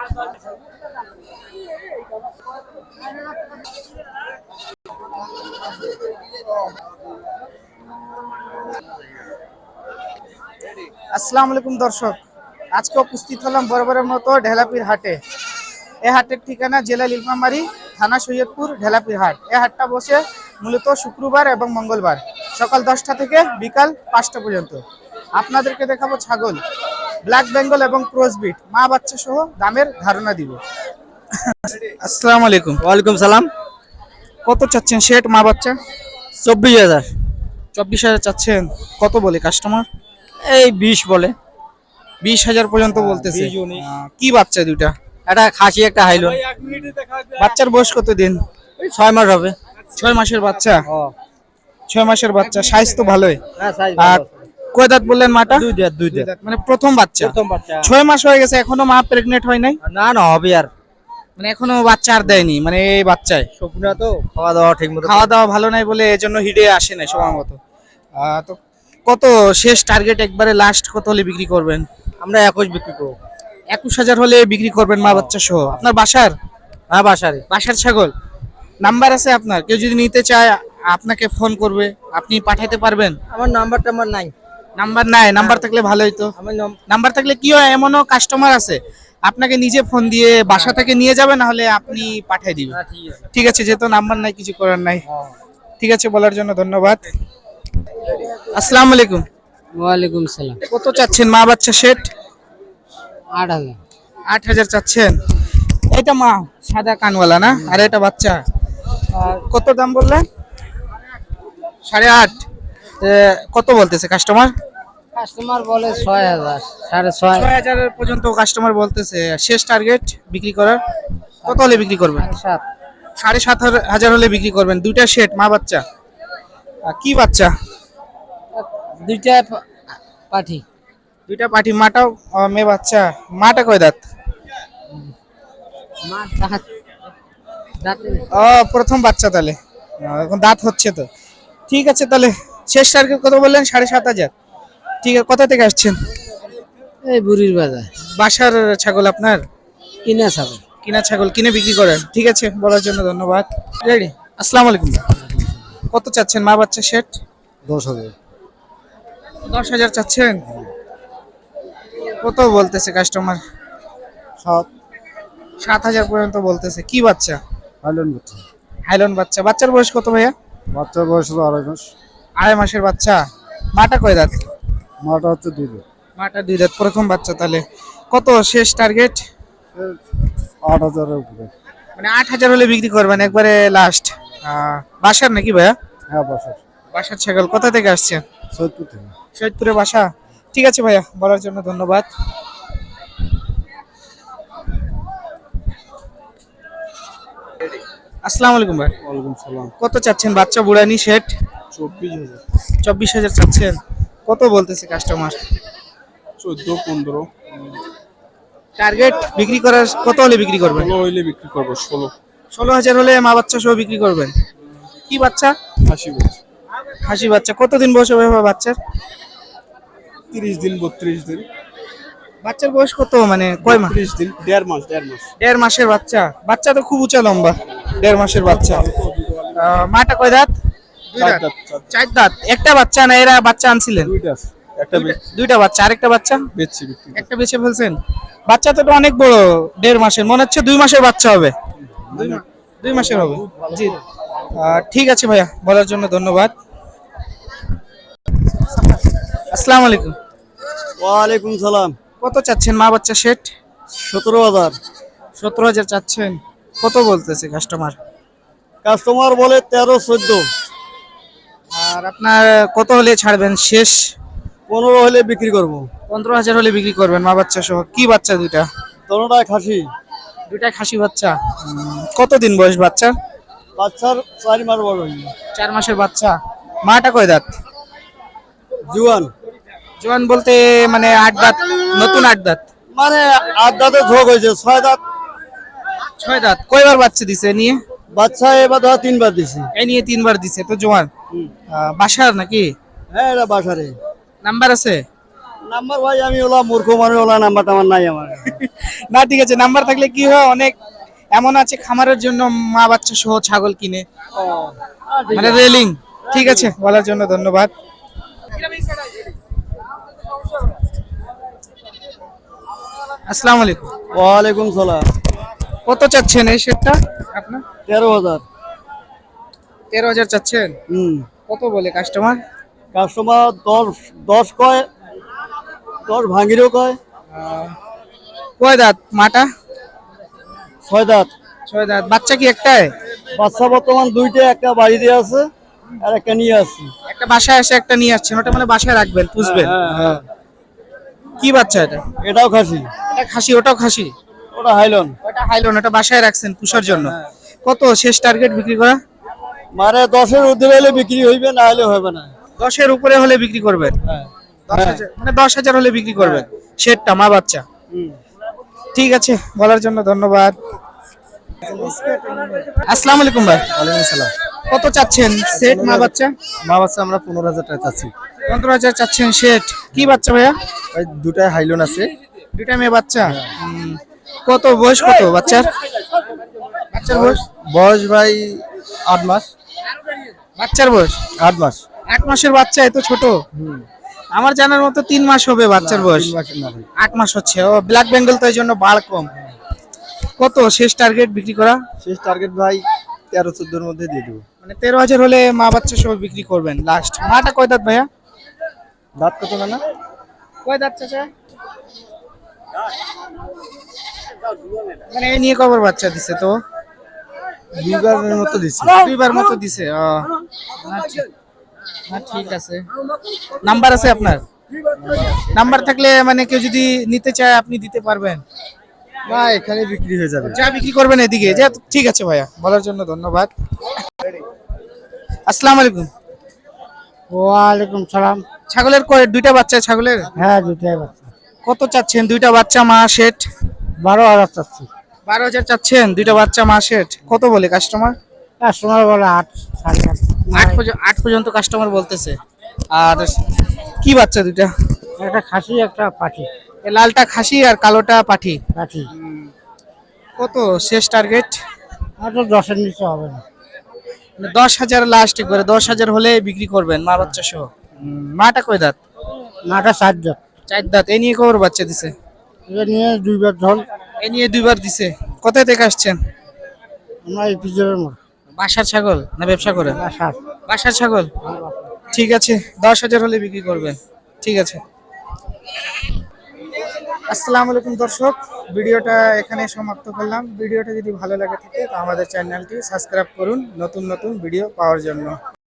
আসসালামু আলাইকুম দর্শক। আজকে উপস্থিত হলাম বরাবরের মতো ঢেলাপির হাটে। এ হাটের ঠিকানা জেলা নীলফামারী, থানা সৈয়দপুর, ঢেলাপির হাট। এ হাটটা বসে মূলত শুক্রবার এবং মঙ্গলবার, সকাল দশটা থেকে বিকাল পাঁচটা পর্যন্ত। আপনাদেরকে দেখাবো ছাগল। ব্ল্যাক বেঙ্গল এবং ক্রসবিট মা বাচ্চা সহ দামের ধারণা দিব। আসসালামু আলাইকুম। ওয়ালাইকুম সালাম। কত চাচ্ছেন শেট মা বাচ্চা? চব্বিশ হাজার। চব্বিশ হাজার চাচ্ছেন। কত বলে কাস্টমার? এই বিশ বলে। বিশ হাজার পর্যন্ত বলতেছে। কি বাচ্চা দুইটা? একটা খাসি একটা হাইলন। বাচ্চার বয়স কত দিন ওই ছয় মাস হবে। ছয় মাসের বাচ্চা? ছয় মাসের বাচ্চা। সাইজ তো ভালোই। আর কয় দাঁত বললেন মাটা? দুই দাঁত দুই দাঁত। মানে প্রথম বাচ্চা। প্রথম বাচ্চা। ছয় মাস হয়ে গেছে এখনও মা প্রেগনেন্ট হয় নাই? না না হবে আর। মানে এখনও বাচ্চা আর দেয়নি মানে এই বাচ্চায়। শুকনা তো খাওয়া দাওয়া ঠিক মতো খাওয়া দাওয়া ভালো নাই বলে এজন্য হিডে আসে না সময় মতো। তো কত শেষ টার্গেট একবারে লাস্ট কত হলে বিক্রি করবেন? আমরা একুশ বিক্রি করব। একুশ হাজার হলে বিক্রি করবেন মা বাচ্চা সহ। আপনার বাসার? হ্যাঁ বাসারে বাসার ছাগল। নাম্বার আছে আপনার? কেউ যদি নিতে চায় আপনাকে ফোন করবে। আপনি পাঠাইতে পারবেন? আমার নাম্বার টাম্বার নাই। নাম্বার নাই নাম্বার থাকলে ভালো তো। আমার নাম নাম্বার থাকলে কি হয় এমনও কাস্টমার আছে আপনাকে নিজে ফোন দিয়ে বাসা থেকে নিয়ে যাবে না হলে আপনি পাঠিয়ে দিবেন। হ্যাঁ, ঠিক আছে। ঠিক আছে যেহেতু নাম্বার নাই কিছু করার নাই। ঠিক আছে বলার জন্য ধন্যবাদ। আসসালামু আলাইকুম ওয়ালাইকুম সালাম। কত চাচ্ছেন? মা বাচ্চা সেট আট হাজার। আট হাজার চাচ্ছেন। এটা মা সাদা কানওয়ালা না? আর এটা বাচ্চা। কত দাম বললেন? সাড়ে আট। কত বলতেছে কাস্টমার কাস্টমার বলে ছয় হাজার সাড়ে ছয় পর্যন্ত কাস্টমার বলতেছে। শেষ টার্গেট বিক্রি করার কত হলে বিক্রি করবেন? সাত। সাড়ে সাত হাজার- হলে বিক্রি করবেন। দুইটা সেট মা বাচ্চা। কি বাচ্চা? দুইটা পা- পাঠি। দুইটা পাটি মাটাও মেয়ে বাচ্চা। মাটা কয় দাঁত? মা দাঁত দাঁতে। ও প্রথম বাচ্চা তাহলে। এখন দাঁত হচ্ছে তো। ঠিক আছে তাহলে। শেষ টার্গেট কত বললেন সাড়ে সাত হাজার। ঠিক আছে কোথা থেকে আসছেন? এই বুড়ির বাজার। বাসার ছাগল আপনার? কিনা ছাগল। কিনা ছাগল কিনে বিক্রি করেন। ঠিক আছে বলার জন্য ধন্যবাদ। রেডি? আসসালামু আলাইকুম। কত চাচ্ছেন মা বাচ্চা সেট? দশ হাজার। দশ হাজার চাচ্ছেন? কত বলতেছে কাস্টমার সাত। সাত হাজার পর্যন্ত বলতেছে। কি বাচ্চা? হাইলন বাচ্চা। হাইলন বাচ্চা। বাচ্চার বয়স কত ভাইয়া? বাচ্চার বয়স হলো আড়াই মাস। আড়াই মাসের বাচ্চা। মাটা কয় দাঁত? মাটা হচ্ছে দুই দিন মাটা দুই দাঁত প্রথম বাচ্চা তাহলে। কত শেষ টার্গেট আট হাজারের উপরে। মানে আট হাজার হলে বিক্রি করবেন একবারে লাস্ট বাসার নাকি ভাইয়া? হ্যাঁ বাসার। বাসার ছাগল কোথা থেকে আসছেন সৈয়দপুর থেকে। সৈয়দপুরে বাসা। ঠিক আছে ভাইয়া বলার জন্য ধন্যবাদ। আসসালামু আলাইকুম ভাই। ওয়ালাইকুম সালাম। কত চাচ্ছেন বাচ্চা বুড়ানি সেট চব্বিশ হাজার। চব্বিশ হাজার চাচ্ছেন। কত বলতেছে কাস্টমার চোদ্দ পনেরো। টার্গেট বিক্রি করার কত হলে বিক্রি করবেন? ষোলো হইলে বিক্রি করব ষোলো। ষোলো হাজার হলে মা বাচ্চা সহ বিক্রি করবেন। কি বাচ্চা? আশি বছর হাসি বাচ্চা। কতদিন বয়স হবে বাচ্চার? তিরিশ দিন বত্রিশ দিন। বাচ্চার বয়স কত? মানে কয় মাস? ত্রিশ দিন দেড় মাস দেড় মাস। দেড় মাসের বাচ্চা। বাচ্চা তো খুব উঁচা লম্বা। দেড় মাসের বাচ্চা। মাটা কয় দাঁত? চার দাঁত একটা বাচ্চা না এরা বাচ্চা আনছিলেন? দুইটা একটা দুইটা- বাচ্চা আরেকটা বাচ্চা? বেচছি একটা বেছে ফেলছেন। বাচ্চা তো অনেক বড় দেড় মাসের। মনে হচ্ছে দুই মাসের বাচ্চা হবে। দুই মাসের হবে। জি। ঠিক আছে ভাইয়া বলার জন্য ধন্যবাদ। আসসালামু আলাইকুম। ওয়ালাইকুম সালাম। কত চাচ্ছেন মা বাচ্চা সেট? সতেরো হাজার। সতেরো হাজার চাচ্ছেন। কত বলতেছে কাস্টমার কাস্টমার বলে তেরো চোদ্দ। আর আপনার কত হলে ছাড়বেন? শেষ? পনেরো হলে বিক্রি করব। পনেরো হাজার হলে বিক্রি করবেন মা বাচ্চা সহ। কি বাচ্চা দুইটা? দোনোটাই খাসি। দুইটা খাসি বাচ্চা। উম, কতদিন বয়স বাচ্চা? বাচ্চার চারি মাস বড় চার মাসের বাচ্চা। মাটা কয় দাঁত? জুয়ান। জোয়ান বলতে মানে আট দাঁত নতুন আট দাঁত। মানে আট দাঁতে ঝোঁক হয়েছে ছয় দাঁত। ছয় দাঁত। কয়বার বাচ্চা দিছে নিয়ে? বাচ্চা এবার ধর তিনবার দিছি। এ নিয়ে তিনবার দিছে। তো জোয়ান বাসার নাকি? হ্যাঁ এটা বাসারে নাম্বার আছে? নাম্বার ভাই আমি ওলা মূর্খ মানুষ ওলা নাম্বারটা আমার নাই আমার। না ঠিক আছে নাম্বার থাকলে কি হয় অনেক এমন আছে খামারের জন্য মা বাচ্চা সহ ছাগল কিনে। মানে রেলিং ঠিক আছে বলার জন্য ধন্যবাদ। আসসালামু আলাইকুম। ওয়ালাইকুম সালাম। কত চাচ্ছেন এই সেটটা আপনার? তেরো হাজার। তেরো হাজার চাচ্ছেন? হুম। কত বলে কাস্টমার? কাস্টমার দশ দশ কয় দশ ভাঙিরও কয়। কয় দাঁত মাটা? ছয় দাঁত। ছয় দাঁত। বাচ্চা কি একটাই? বাচ্চা বর্তমান দুইটা একটা বাড়িতে আছে আর একটা নিয়ে আসছি। একটা বাসায় এসে একটা নিয়ে আসছেন ওটা মানে বাসায় রাখবেন পুষবেন? হ্যাঁ কি বাচ্চা এটা? এটাও খাসি। এটা খাসি ওটাও খাসি? ওটা হাইলন। ওটা হাইলন ওটা বাসায় রাখছেন পুষার জন্য? কত শেষ টার্গেট বিক্রি করা? মানে দশের উর্ধে হলে বিক্রি হইবে না হলে হবে না। দশের উপরে হলে বিক্রি করবেন হ্যাঁ। মানে দশ হাজার হলে বিক্রি করবেন শেডটা মা বাচ্চা। ঠিক আছে বলার জন্য ধন্যবাদ। আসসালামু আলাইকুম ভাই। ওয়ালাইকুম আসসালাম। কত চাচ্ছেন সেট মা বাচ্চা? মা বাচ্চা আমরা পনেরো হাজার টাকা চাচ্ছি। পনেরো হাজার চাচ্ছেন সেট কি বাচ্চা ভাইয়া? ওই দুটাই হাইলন আছে। দুটা মেয়ে বাচ্চা। হুম। কত বয়স কত বাচ্চার? বাচ্চার বয়স? বয়স ভাই আট মাস। বাচ্চার বয়স? আট মাস। আট মাসের বাচ্চা এত ছোট। আমার জানার মতো তিন মাস হবে বাচ্চার বয়স। আট মাস হচ্ছে। ও ব্ল্যাক বেঙ্গল তো এই জন্য বাড় কম। কত শেষ টার্গেট বিক্রি করা? শেষ টার্গেট ভাই তেরো চোদ্দোর মধ্যে দিয়ে দেবো। মানে তেরো হাজার হলে মা বাচ্চা সব বিক্রি করবেন লাস্ট মাটা কয় দাঁত ভাইয়া? দাঁত কত না কয় দাঁত চাচা? মানে এই নিয়ে কবার বাচ্চা দিছে তো? দুইবারের মতো দিচ্ছি দুইবার মতো দিছে ও না ঠিক- আছে। নাম্বার আছে আপনার? নাম্বার থাকলে মানে কেউ যদি নিতে চায় আপনি দিতে পারবেন। না এখানে বিক্রি হয়ে যাবে। যা বিক্রি করবেন এদিকে। যা ঠিক আছে ভাইয়া বলার জন্য ধন্যবাদ। আসসালামু আলাইকুম। ওয়ালাইকুম সালাম। ছাগলের কয় দুইটা বাচ্চা ছাগলের? হ্যাঁ দুটাই বাচ্চা। কত চাচ্ছেন? দুইটা বাচ্চা মা শেঠ? বারো হাজার চাচ্ছি। বারো হাজার চাচ্ছেন দুইটা বাচ্চা মা সেট কত বলে কাস্টমার কাস্টমার বলে আট সাড়ে আট। আট পর্যন্ত আট পর্যন্ত কাস্টমার বলতেছে। আর কি বাচ্চা দুইটা? একটা খাসি একটা পাঠি। লালটা খাসি আর কালোটা পাঠি। পাঠি। কত শেষ টার্গেট আর তো দশের নিচে হবে না। মানে দশ হাজার লাস্ট একবারে দশ হাজার হলে বিক্রি করবেন মা বাচ্চা সহ। মাটা কয় দাঁত? মাটা সাত জাত চার দাঁত এ নিয়ে কবর বাচ্চা দিছে? এটা নিয়ে দুইবার ধল এ নিয়ে দুইবার দিছে। কোথায় থেকে আসছেন? আমরা এই পিজের মোড় বাসার ছাগল না ব্যবসা করেন সাত বাসার ছাগল? ঠিক আছে দশ হাজার হলে বিক্রি করবেন। ঠিক আছে। আসসালামু আলাইকুম দর্শক ভিডিওটা এখানে সমাপ্ত করলাম। ভিডিওটা যদি ভালো লাগে থাকে তো আমাদের চ্যানেলটি সাবস্ক্রাইব করুন নতুন নতুন ভিডিও পাওয়ার জন্য।